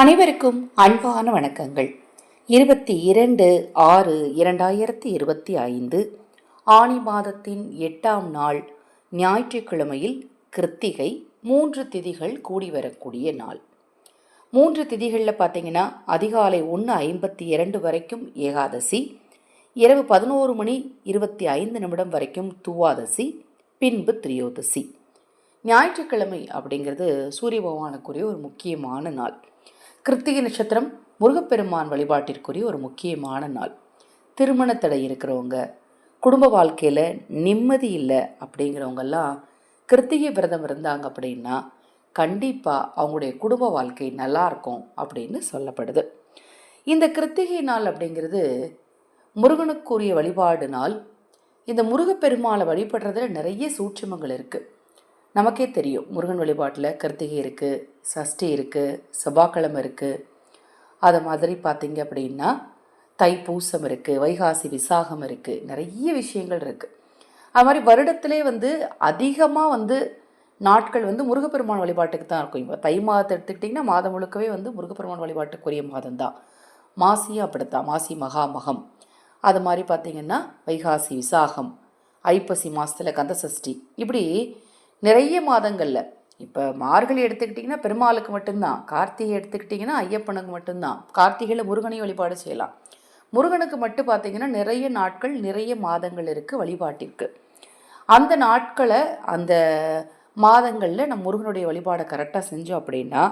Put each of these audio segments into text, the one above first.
அனைவருக்கும் அன்பான வணக்கங்கள். இருபத்தி இரண்டு ஆறு இரண்டாயிரத்தி இருபத்தி ஐந்து ஆணி மாதத்தின் எட்டாம் நாள் ஞாயிற்றுக்கிழமையில் கிருத்திகை மூன்று திதிகள் கூடி வரக்கூடிய நாள். மூன்று திதிகளில் பார்த்தீங்கன்னா அதிகாலை ஒன்று ஐம்பத்தி இரண்டு வரைக்கும் ஏகாதசி இரவு பதினோரு மணி இருபத்தி ஐந்து நிமிடம் வரைக்கும் துவாதசி பின்பு திரியோதசி. ஞாயிற்றுக்கிழமை அப்படிங்கிறது சூரிய பகவானுக்குரிய ஒரு முக்கியமான நாள். கிருத்திகை நட்சத்திரம் முருகப்பெருமான் வழிபாட்டிற்குரிய ஒரு முக்கியமான நாள். திருமண தடை இருக்கிறவங்க குடும்ப வாழ்க்கையில் நிம்மதி இல்லை அப்படிங்கிறவங்கெல்லாம் கிருத்திகை விரதம் இருந்தாங்க அப்படின்னா கண்டிப்பாக அவங்களுடைய குடும்ப வாழ்க்கை நல்லாயிருக்கும் அப்படின்னு சொல்லப்படுது. இந்த கிருத்திகை நாள் அப்படிங்கிறது முருகனுக்குரிய வழிபாடு நாள். இந்த முருகப்பெருமாளை வழிபடுறதுல நிறைய சூட்சுமங்கள் இருக்குது நமக்கே தெரியும். முருகன் வழிபாட்டில் கிருத்திகை இருக்குது சஷ்டி இருக்குது செவ்வாய்க்கிழமை இருக்குது அதை மாதிரி பார்த்தீங்க அப்படின்னா தைப்பூசம் இருக்குது வைகாசி விசாகம் இருக்குது நிறைய விஷயங்கள் இருக்குது அது மாதிரி வருடத்திலே வந்து அதிகமாக வந்து நாட்கள் வந்து முருகப்பெருமான் வழிபாட்டுக்கு தான் இருக்கும். இப்போ தை மாதத்தை எடுத்துக்கிட்டிங்கன்னா மாதம் முழுக்கவே வந்து முருகப்பெருமான் வழிபாட்டுக்குரிய மாதம் தான். மாசியும் அப்படித்தான். மாசி மகாமகம். அது மாதிரி பார்த்திங்கன்னா வைகாசி விசாகம் ஐப்பசி மாதத்தில் கந்தசஷ்டி. இப்படி நிறைய மாதங்களில். இப்போ மார்கழி எடுத்துக்கிட்டிங்கன்னா பெருமாளுக்கு மட்டும்தான். கார்த்திகை எடுத்துக்கிட்டிங்கன்னா ஐயப்பனுக்கு மட்டும்தான். கார்த்திகையில் முருகனை வழிபாடு செய்யலாம். முருகனுக்கு மட்டும் பார்த்தீங்கன்னா நிறைய நாட்கள் நிறைய மாதங்கள் இருக்குது வழிபாட்டிற்கு. அந்த நாட்களை அந்த மாதங்களில் நம்ம முருகனுடைய வழிபாடை கரெக்டாக செஞ்சோம் அப்படின்னா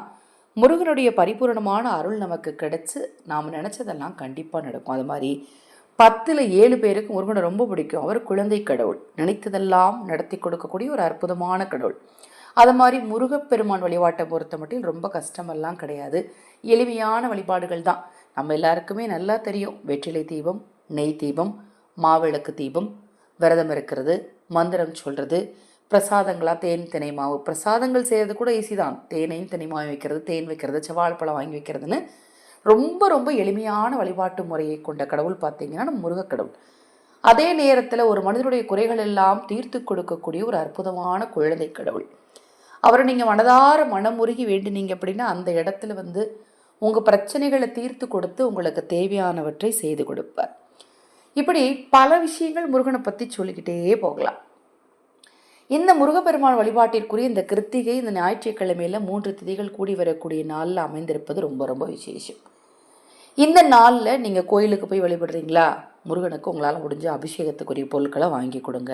முருகனுடைய பரிபூரணமான அருள் நமக்கு கிடைச்சி நாம் நினச்சதெல்லாம் கண்டிப்பாக நடக்கும். அது மாதிரி பத்தில் ஏழு பேருக்கு முருகனை ரொம்ப பிடிக்கும். அவர் குழந்தை கடவுள். நினைத்ததெல்லாம் நடத்தி கொடுக்கக்கூடிய ஒரு அற்புதமான கடவுள். அது மாதிரி முருகப்பெருமான் வழிபாட்டை பொறுத்த மட்டும் ரொம்ப கஷ்டமெல்லாம் கிடையாது. எளிமையான வழிபாடுகள் தான். நம்ம எல்லாருக்குமே நல்லா தெரியும். வெற்றிலை தீபம் நெய் தீபம் மாவிளக்கு தீபம் விரதம் இருக்கிறது மந்திரம் சொல்கிறது பிரசாதங்களாக தேன் தினை மாவு. பிரசாதங்கள் செய்கிறது கூட ஈஸி தான். தேனையும் தினை மாவு வைக்கிறது தேன் வைக்கிறது செவ்வாழை பழம் வாங்கி வைக்கிறதுன்னு ரொம்ப ரொம்ப எளிமையான வழிபாட்டு முறையை கொண்ட கடவுள் பார்த்தீங்கன்னா நம்ம முருகக்கடவுள் அதே நேரத்தில் ஒரு மனிதனுடைய குறைகள் எல்லாம் தீர்த்து கொடுக்கக்கூடிய ஒரு அற்புதமான குழந்தை கடவுள். அவரை நீங்கள் மனதார மனமுருகி வேண்டினீங்க அப்படின்னா அந்த இடத்துல வந்து உங்கள் பிரச்சனைகளை தீர்த்து கொடுத்து உங்களுக்கு தேவையானவற்றை செய்து கொடுப்பார். இப்படி பல விஷயங்கள் முருகனை பற்றி சொல்லிக்கிட்டே போகலாம். இந்த முருகப்பெருமான் வழிபாட்டிற்குரிய இந்த கிருத்திகை இந்த ஞாயிற்றுக்கிழமையில் மூன்று திதிகள் கூடி வரக்கூடிய நாளில் அமைந்திருப்பது ரொம்ப ரொம்ப விசேஷம். இந்த நாளில் நீங்கள் கோயிலுக்கு போய் வழிபடுறீங்களா? முருகனுக்கு உங்களால் முடிஞ்ச அபிஷேகத்துக்குரிய பொருட்களை வாங்கி கொடுங்க.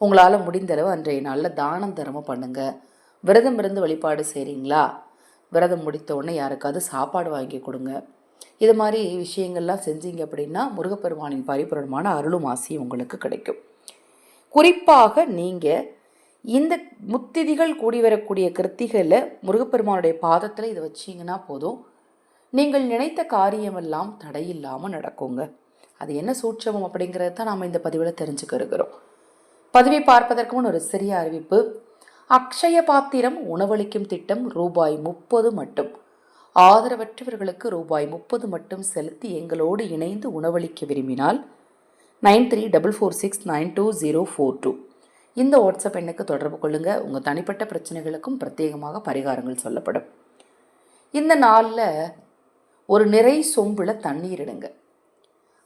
உங்களால் முடிந்தளவு அன்றைய நாளில் தானம் தரமும் பண்ணுங்கள் விரதம் இருந்து வழிபாடு செய்கிறீங்களா விரதம் முடித்த உடனே யாருக்காவது சாப்பாடு வாங்கி கொடுங்க. இது மாதிரி விஷயங்கள்லாம் செஞ்சீங்க அப்படின்னா முருகப்பெருமானின் பரிபூரணமான அருளும் ஆசியும் உங்களுக்கு கிடைக்கும். குறிப்பாக நீங்கள் இந்த முத்திதிகள் கூடி வரக்கூடிய கிருத்திகளில் முருகப்பெருமானுடைய பாதத்தில் இதை வச்சிங்கன்னா போதும். நீங்கள் நினைத்த காரியமெல்லாம் தடையில்லாமல் நடக்குங்க. அது என்ன சூட்சமம் அப்படிங்கிறது தான் நாம் இந்த பதிவில் தெரிஞ்சுக்க இருக்கிறோம். பதிவை பார்ப்பதற்கு முன் ஒரு சிறிய அறிவிப்பு. அக்ஷய பாத்திரம் உணவளிக்கும் திட்டம் ரூபாய் முப்பது மட்டும். ஆதரவற்றவர்களுக்கு ரூபாய் முப்பது மட்டும் செலுத்தி எங்களோடு இணைந்து உணவளிக்க விரும்பினால் nine three double four six nine two zero four two. இந்த வாட்ஸ்அப் எண்ணுக்கு தொடர்பு கொள்ளுங்கள் உங்கள் தனிப்பட்ட பிரச்சனைகளுக்கும் பிரத்யேகமாக பரிகாரங்கள் சொல்லப்படும். இந்த நாளில் ஒரு நிறை சொம்பில் தண்ணீர் இடுங்க.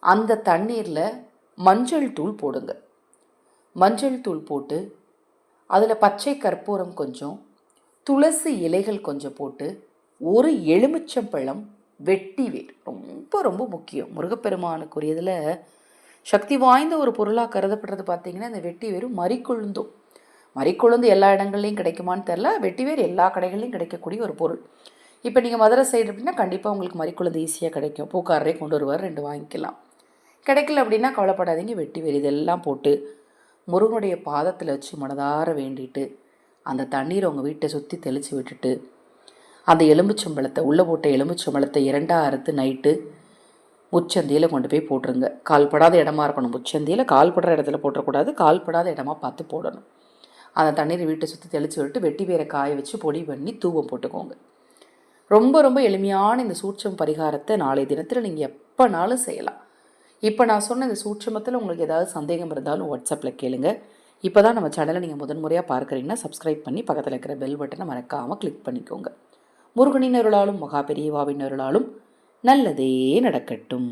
அந்த தண்ணீரில் மஞ்சள் தூள் போடுங்க. மஞ்சள் தூள் போட்டு அதில் பச்சை கற்பூரம் கொஞ்சம் துளசி இலைகள் கொஞ்சம் போட்டு ஒரு எலுமிச்சம்பழம் வெட்டி வேர் ரொம்ப ரொம்ப முக்கியம். முருகப்பெருமானுக்குரியதில் சக்தி வாய்ந்த ஒரு பொருளாக கருதப்படுறது பார்த்தீங்கன்னா இந்த வெட்டி வேரும் மறிக்கொழுந்தும் மறிக்கொழுந்து எல்லா இடங்கள்லையும் கிடைக்குமான்னு தெரில வெட்டி வேர் எல்லா கடைகள்லையும் கிடைக்கக்கூடிய ஒரு பொருள். இப்போ நீங்கள் மதுரை சைடு அப்படின்னா கண்டிப்பாக உங்களுக்கு மறிக்குழந்தை ஈஸியாக கிடைக்கும். பூக்காரரே கொண்டு வருவார் ரெண்டு வாங்கிக்கலாம். கிடைக்கல அப்படின்னா கவலைப்படாதீங்க வெட்டி வேறு இதெல்லாம் போட்டு முருகனுடைய பாதத்தில் வச்சு மனதார வேண்டிட்டு அந்த தண்ணீரை உங்கள் வீட்டை சுற்றி தெளித்து விட்டுட்டு அந்த எலும்புச்சம்பழத்தை உள்ளே போட்ட எலும்புச்சம்பழத்தை இரண்டாக அறுத்து நைட்டு முச்சந்தியில் கொண்டு போய் போட்டுருங்க. கால்படாத இடமா இருக்கணும். முச்சந்தியில் கால்படுற இடத்துல போட்டக்கூடாது கால்படாத இடமா பார்த்து போடணும். அந்த தண்ணீரை வீட்டை சுற்றி தெளித்து விட்டு வெட்டி வேரை காய வச்சு பொடி பண்ணி தூவம் போட்டுக்கோங்க. ரொம்ப ரொம்ப எளிமையான இந்த சூட்சம் பரிகாரத்தை நாளைய தினத்தில் நீங்கள் எப்போனாலும் செய்யலாம். இப்போ நான் சொன்ன இந்த சூட்சமத்தில் உங்களுக்கு ஏதாவது சந்தேகம் இருந்தாலும் வாட்ஸ்அப்பில் கேளுங்க. இப்போ தான் நம்ம சேனலை நீங்கள் முதன்முறையாக பார்க்குறீங்கன்னா சப்ஸ்கிரைப் பண்ணி பக்கத்தில் இருக்கிற பெல் பட்டனை மறக்காமல் கிளிக் பண்ணிக்கோங்க. முருகனின் அருளாலும் மகா பெரியவாவின் அருளாலும் நல்லதே நடக்கட்டும்.